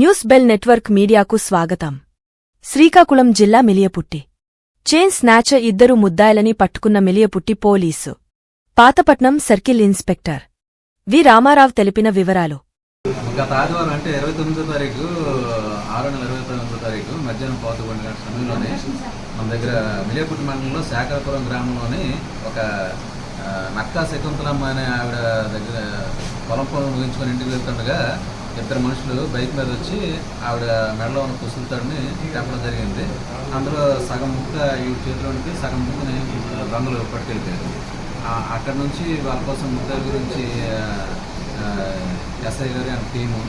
News bell network మీడియాకు స్వాగతం. శ్రీకాకుళం జిల్లా మిలియపుట్టి. చైన్ స్నాచర్ ఇద్దరు ముద్దాయలని పట్టుకున్న Meliaputti police. Pathapatnam circle inspector. V Ramarao తెలిపిన వివరాలు. గత ఆదివారం అంటే ఇరవై తొమ్మిదో తారీఖు ఆరు నెల ఇరవై తొమ్మిదో తారీఖు మధ్యాహ్నం పావు గంటల సమయంలోనే మన దగ్గర మిలియపుట్టి మండలంలో శాఖాపురం గ్రామంలోని ఒక నక్కా శకుంతలమ్మ అనే ఆవిడ దగ్గర పొలం పొలం ముగించుకొని ఇంటికి వెళ్తుండగా ఇద్దరు మనుషులు బైక్ మీద వచ్చి ఆవిడ మెడలో ఉన్న కుసులుతాడిని తెప్పడం జరిగింది. అందులో సగం ముక్క ఈ చేతిలోనికి సగం ముక్కని రంగులు పట్టుకెళ్ళిపోయారు. అక్కడ నుంచి వాళ్ళ కోసం ముద్ద గురించి ఎస్ఐ గారి ఆ టీము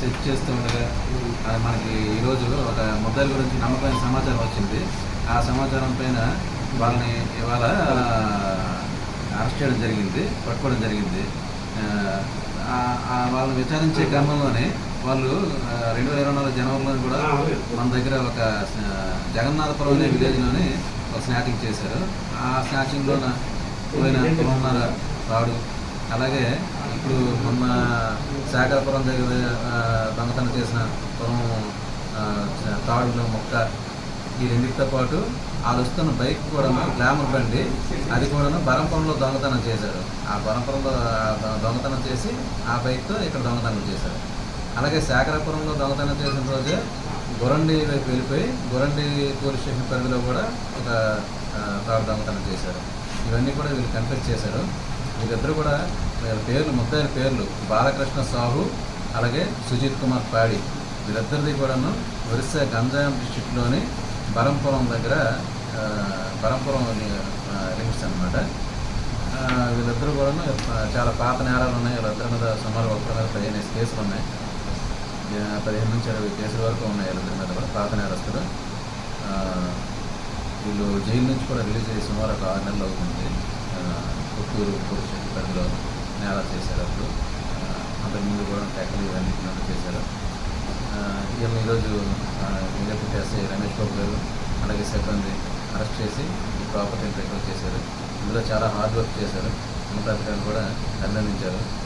సెర్చ్ చేస్తూ ఉండగా మనకి ఈరోజు ఒక ముద్దాయిల గురించి నమ్మకమైన సమాచారం వచ్చింది. ఆ సమాచారం పైన వాళ్ళని ఇవాళ అరెస్ట్ చేయడం జరిగింది పట్టుకోవడం జరిగింది. వాళ్ళని విచారించే క్రమంలోనే వాళ్ళు రెండు వేల ఇరవై నాలుగు జనవరిలో కూడా మన దగ్గర ఒక జగన్నాథపురం అనే విలేజ్లోని ఒక స్నాచింగ్ చేశారు. ఆ స్నాచింగ్లోన పోయిన కులంన్నర రాడు. అలాగే ఇప్పుడు మొన్న శాఖాపురం దగ్గర దొంగతనం చేసిన పొలం తాడులో మొక్క ఈ రెండింటితో పాటు వాళ్ళు వస్తున్న బైక్ కూడా గ్లామర్ బండి. అది కూడా బరంపురంలో దొంగతనం చేశారు ఆ బరంపురంలో దొంగతనం చేసి ఆ బైక్తో ఇక్కడ దొంగతనం చేశారు అలాగే శాఖరాపురంలో దొంగతనం చేసిన రోజే గురండి వైపు వెళ్ళిపోయి గురండి పోలీస్ స్టేషన్ పరిధిలో కూడా ఒక కారు దొంగతనం చేశారు ఇవన్నీ కూడా వీళ్ళు కన్ఫెస్ చేశారు. వీళ్ళిద్దరు కూడా వీళ్ళ పేర్లు ముద్దైన పేర్లు బాలకృష్ణ సాహు అలాగే సుజిత్ కుమార్ పాడి. వీళ్ళిద్దరిది కూడాను ఒరిస్సా గంజాం డిస్టిక్లోని బరంపురం దగ్గర ఆ, లింక్స్ అనమాట వీళ్ళిద్దరూ కూడా చాలా పాత నేరాలు ఉన్నాయి. వీళ్ళిద్దరి మీద సుమారు ఒకరి మీద పదిహేను కేసులు ఉన్నాయి. పదిహేను నుంచి ఇరవై కేసుల వరకు ఉన్నాయి వీళ్ళిద్దరి మీద కూడా పాత నేరస్తులు. వీళ్ళు జైలు నుంచి కూడా రిలీజ్ అయ్యి సుమారు ఒక ఆరు నెలలు అవుతుంది. పుత్తూరు పురుషులు పరిధిలో నేరాలు చేశారు అప్పుడు. అంతకుముందు కూడా ట్యాక్లు ఇవన్నీ చేశారు. వీళ్ళు ఈరోజు మీడియా ఎస్ఐ రమేష్ బాబు గారు అలాగే సిబ్బంది అరెస్ట్ చేసి ఈ ప్రాపర్టీని రికవర్ చేశారు. ఇందులో చాలా హార్డ్ వర్క్ చేశారు. ఉన్నతాధికారులు కూడా అభినందించారు.